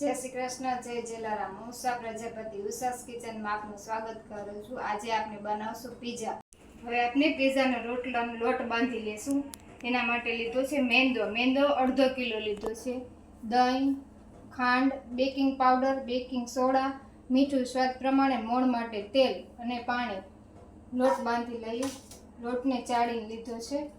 જય શ્રી કૃષ્ણ, જય જલારામ. હું ઉષા પ્રજાપતિ, ઉષાસ કિચનમાં આપનું સ્વાગત કરું છું. આજે આપણે બનાવશું પીઝા હવે આપણે પીઝાનો રોટલાનો લોટ બાંધી લેશું. એના માટે લીધો છે મેંદો. મેંદો અડધો કિલો લીધો છે. દહીં, ખાંડ બેકિંગ પાવડર બેકિંગ સોડા મીઠું સ્વાદ પ્રમાણે મોણ માટે તેલ અને પાણી. લોટ બાંધી લઈએ. લોટને ચાળીને લીધો છે.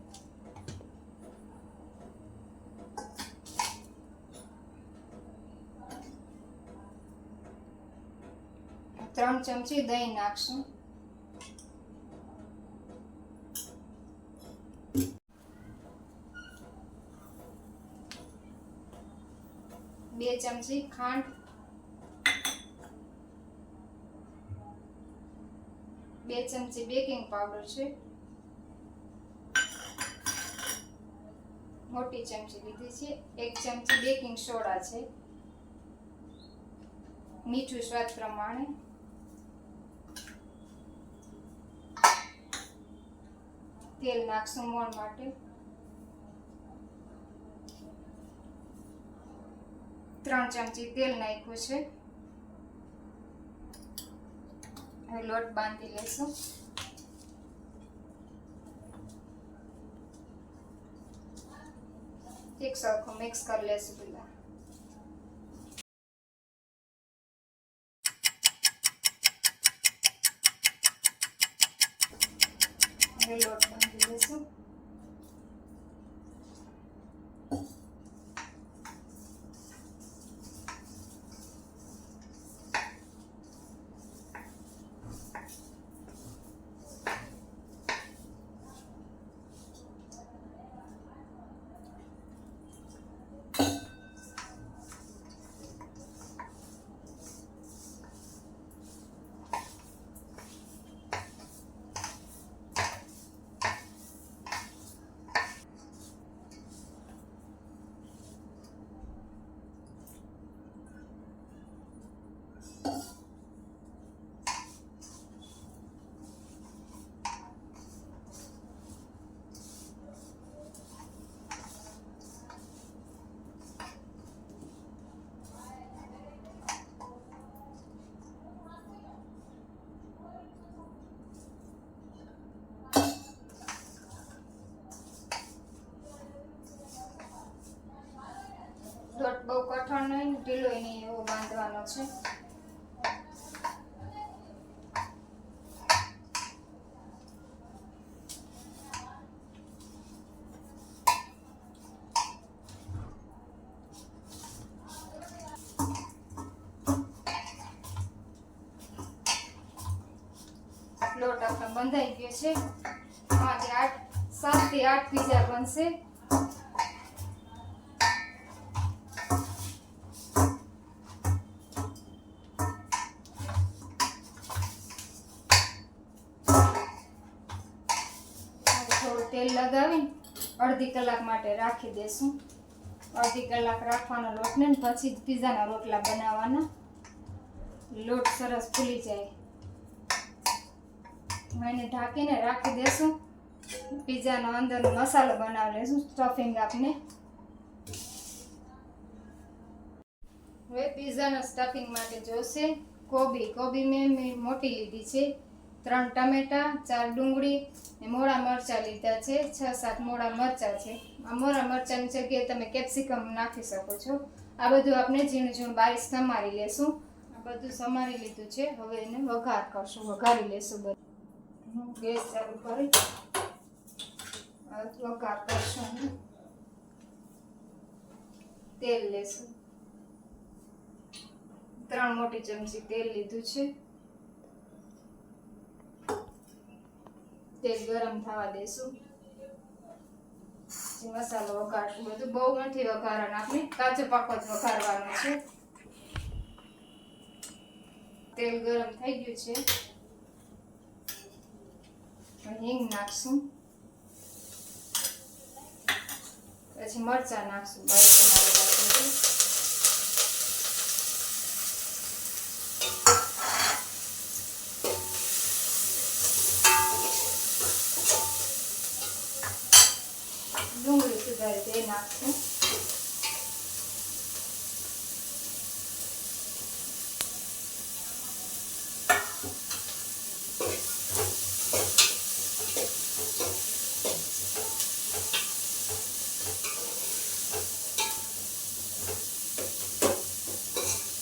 ત્રણ ચમચી દહીં નાખશું બે ચમચી ખાંડ બે ચમચી બેકિંગ પાવડર છે મોટી ચમચી લીધી છે એક ચમચી બેકિંગ સોડા છે મીઠું સ્વાદ પ્રમાણે તેલ નાખશું મોણ માટે. ત્રણ ચમચી તેલ નાખ્યું છે. હવે લોટ બાંધી લેશું. એક સરખો મિક્સ કરી લેશું પેલા બહુ કઠણ નહીં ઢીલો નહીં એવો બાંધવાનો છે બંધાઈ ગયો છે. પાંચ આઠ, સાતથી આઠ પીઝા બનશે. થોડું તેલ લગાવીને અડધી કલાક માટે રાખી દેશું. અડધી કલાક રાખવાનો લોટને પછી જ પીઝાના રોટલા બનાવવાના. લોટ સરસ ફૂલી જાય. એને ઢાંકીને રાખી દેશું. પીઝાનો અંદરનો મસાલો બનાવી લેશું સ્ટફિંગ આપને. હવે પીઝાના સ્ટફિંગ માટે જોશે. કોબી કોબી મેં મેં મોટી લીધી છે. ત્રણ ટમેટા, ચાર ડુંગળી ને મોળા મરચાં લીધા છે. છ, સાત મોળા મરચાં છે. આ મોળા મરચાંની જગ્યાએ તમે કેપ્સિકમ નાખી શકો છો. આ બધું આપણે ઝીણું ઝીણું બારીશ સમારી લેશું. આ બધું સમારી લીધું છે. હવે એને વઘાર કરશું. વઘારી લેશું બધું. હું ગેસ ચાલુ કરી વઘાર કરશું તેલ લેશું. ત્રણ મોટી ચમચી તેલ લીધું છે. તેલ ગરમ થવા દેશું. મસાલો વઘારશું. બધું બહુ નથી વઘારવાનું. આપણે કાચો પાકો જ વઘારવાનો છે. તેલ ગરમ થઈ ગયું છે. હવે હિંગ નાખશું. પછી મરચા નાખશું. બારીક. ડુંગળી સુધારી તે નાખશું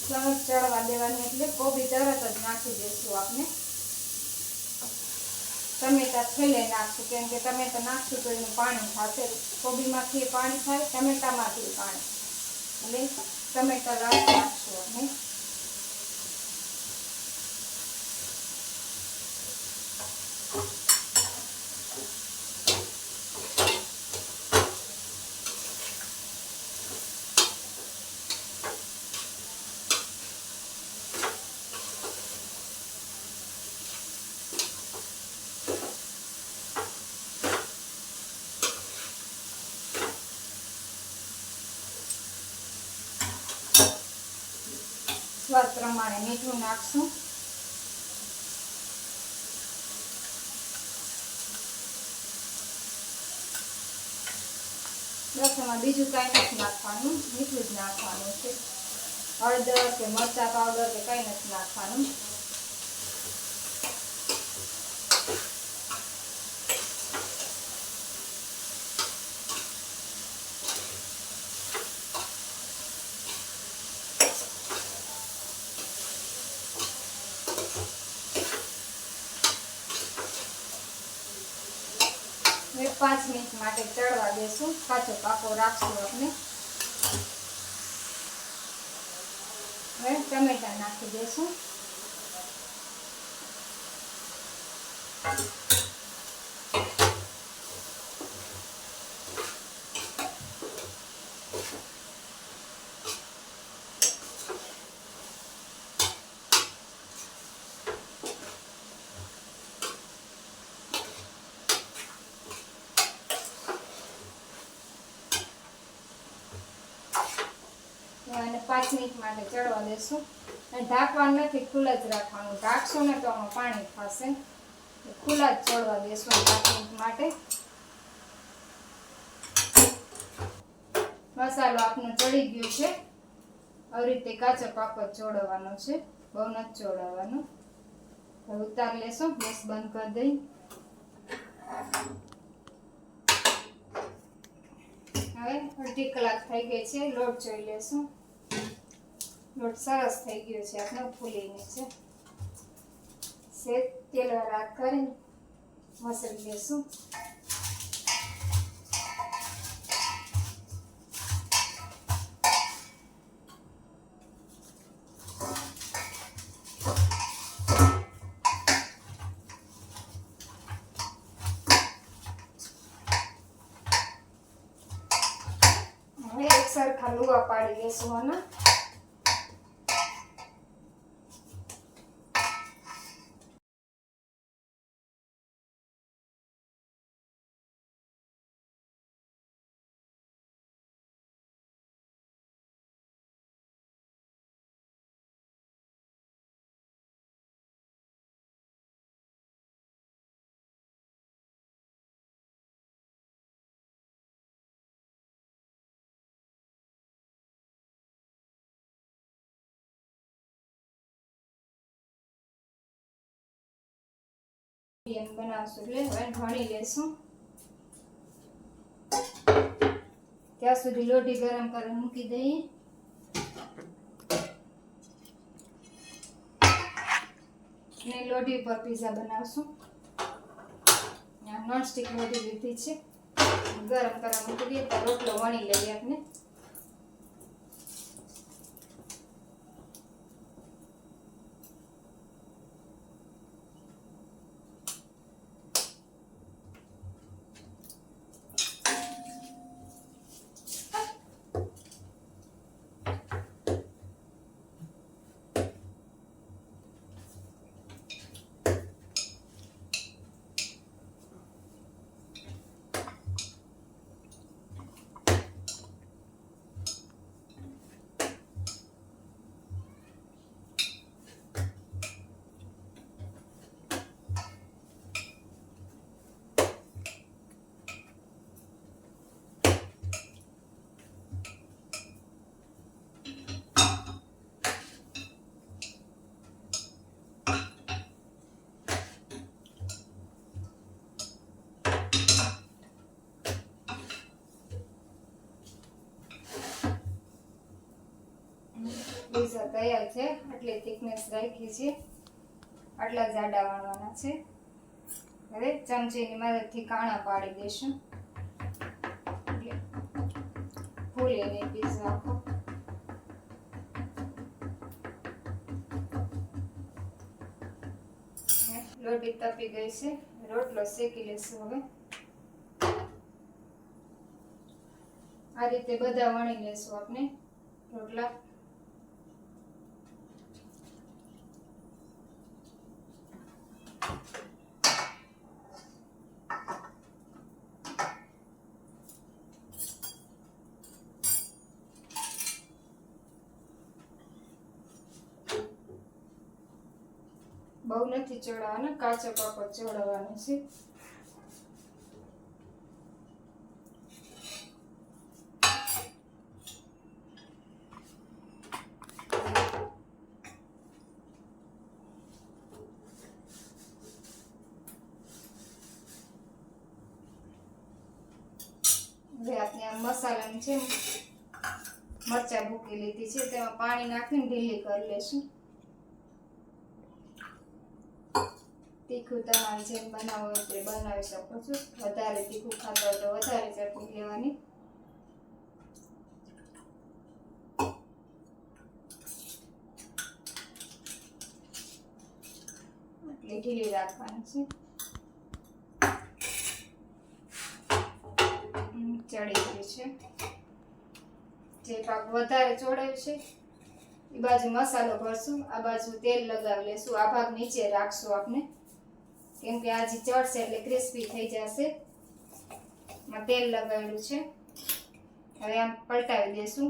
તરત ચડવા દેવાની એટલે કોબી તરત જ નાખી દઈશું આપણે ટમેટા છેલ્લે નાખશું, કેમ કે ટમેટા નાખશું તો એનું પાણી થશે. કોબીમાંથી પાણી થાય, ટમેટામાંથી પાણી. એટલે ટમેટા રાખ નાખશું આપણે સ્વાદ પ્રમાણે મીઠું નાખશું. રસોમાં બીજું કાંઈ નથી નાખવાનું, મીઠું જ નાખવાનું છે. હળદર કે મરચા, પાવડર કે કંઈ નથી નાખવાનું. પાંચ મિનિટ માટે ચડવા દેશું. કાચો પાકો રાખશું આપણે. હવે ટમેટા નાખી દેશું અને પાંચ મિનિટ માટે ચડવા દેશું. અને ઢાંકવાનું નથી, ખુલ્લા જ રાખવાનું. ઢાંકશો ને તો આમાં પાણી થશે ખુલ્લા જ ચડવા દેશું પાંચ મિનિટ માટે. મસાલો આપનો ચડી ગયો છે. આવી રીતે કાચો પાકો જ ચોળવવાનો છે. બહુ નથી ચોડવાનો. ઉતાર લેશું, ગેસ બંધ કરી દઈ. હવે અડધી કલાક થઈ ગઈ છે, લોટ જોઈ લેશું. લોટ સરસ થઈ ગયો છે. આપણે ફૂલીને છે. સેજ તેલ રાખ કરીને મસળી લેશું. હવે એક સરખા લુવા પાડી લેશું આના. એમ બનાવશું એટલે હવે ભણી લેશું. ત્યાં સુધી લોટી ગરમ કરી મૂકી દઈએ. ને લોટી ઉપર પીઝા બનાવશું. નોન સ્ટિક લોટી લીધી છે. ગરમ કરવા મૂકી દઈએ, તો રોટલો વણી લઈએ આપણે. પીઝા તૈયાર છે. આટલી થિકનેસ રાખી છે. આટલા જાડા વાળવાના છે. હવે ચમચીની મદદથી કાણા પાડી દઈશું. ફૂલે પીઝા આખો લોટી તપી ગઈ છે. રોટલો શેકી લેશું હવે. આ રીતે બધા વણી લેશું આપણે રોટલા. બહુ નથી ચડાવવાના, કાચા પાપડ ચડાવવાના છે. મસાલાની છે મરચા ભૂકી લીધી છે, તેમાં પાણી નાખીને ઢીલી કરી લેશું. તીખું તમારે જેમ બનાવવું હોય તે બનાવી શકો છો. વધારે તીખું ખાતા હોય તો વધારે ચટણી લેવાની. એટલે ઢીલી રાખવાની છે. ચડી ગયું છે. જે પાક વધારે ચોડાયું છે, એ બાજુ મસાલો ભરશું. આ બાજુ તેલ લગાવી લેશું. આ ભાગ નીચે રાખશું આપણે. કેમ કે આજે ચડશે એટલે ક્રિસ્પી થઈ જશે. માં તેલ લગાવેલું છે. હવે આમ પલટાવી દેશું.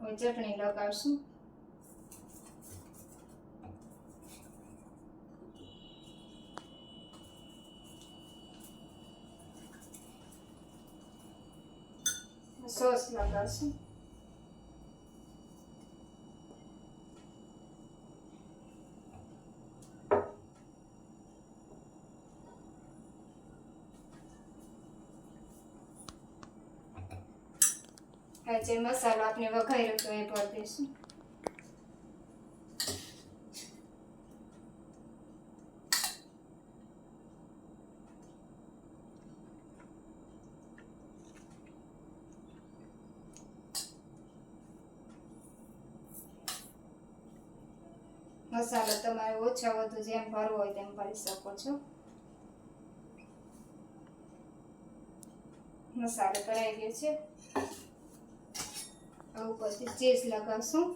હવે ચટણી લગાવશું. સોસ લગાવશું. જે મસાલો આપણે વઘાર્યો તો એ ભરી મસાલો તમારે ઓછા વધુ જેમ ભરવો હોય તેમ ભરી શકો છો. મસાલો ભરાઈ ગયો છે. ઉપરથી ચેસ લગાવશું.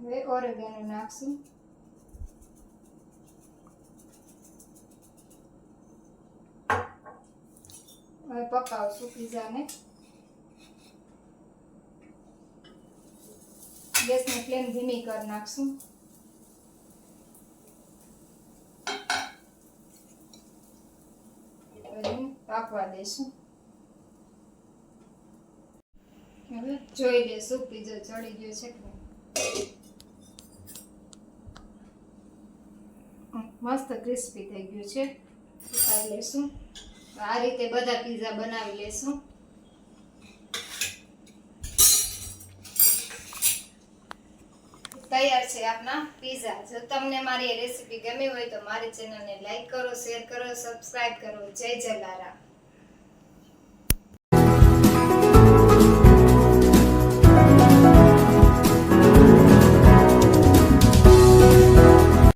હવે ઓરેગાનો નાખશું. હવે પકાવશું પીઝાને. ગેસની ફ્લેમ ધીમી કરી નાખશું. પાકવા દઈશું હવે જોઈ લેશું, પીઝો ચડી ગયો છે કે મસ્ત ક્રિસ્પી થઈ ગયું છે. ઉતારી લેશું. આ રીતે બધા પીઝા બનાવી લેશું. તૈયાર છે આપના પીઝા જો તમને મારી રેસીપી ગમી હોય તો મારી ચેનલને લાઈક કરો શેર કરો સબસ્ક્રાઇબ કરો. જય જલારામ.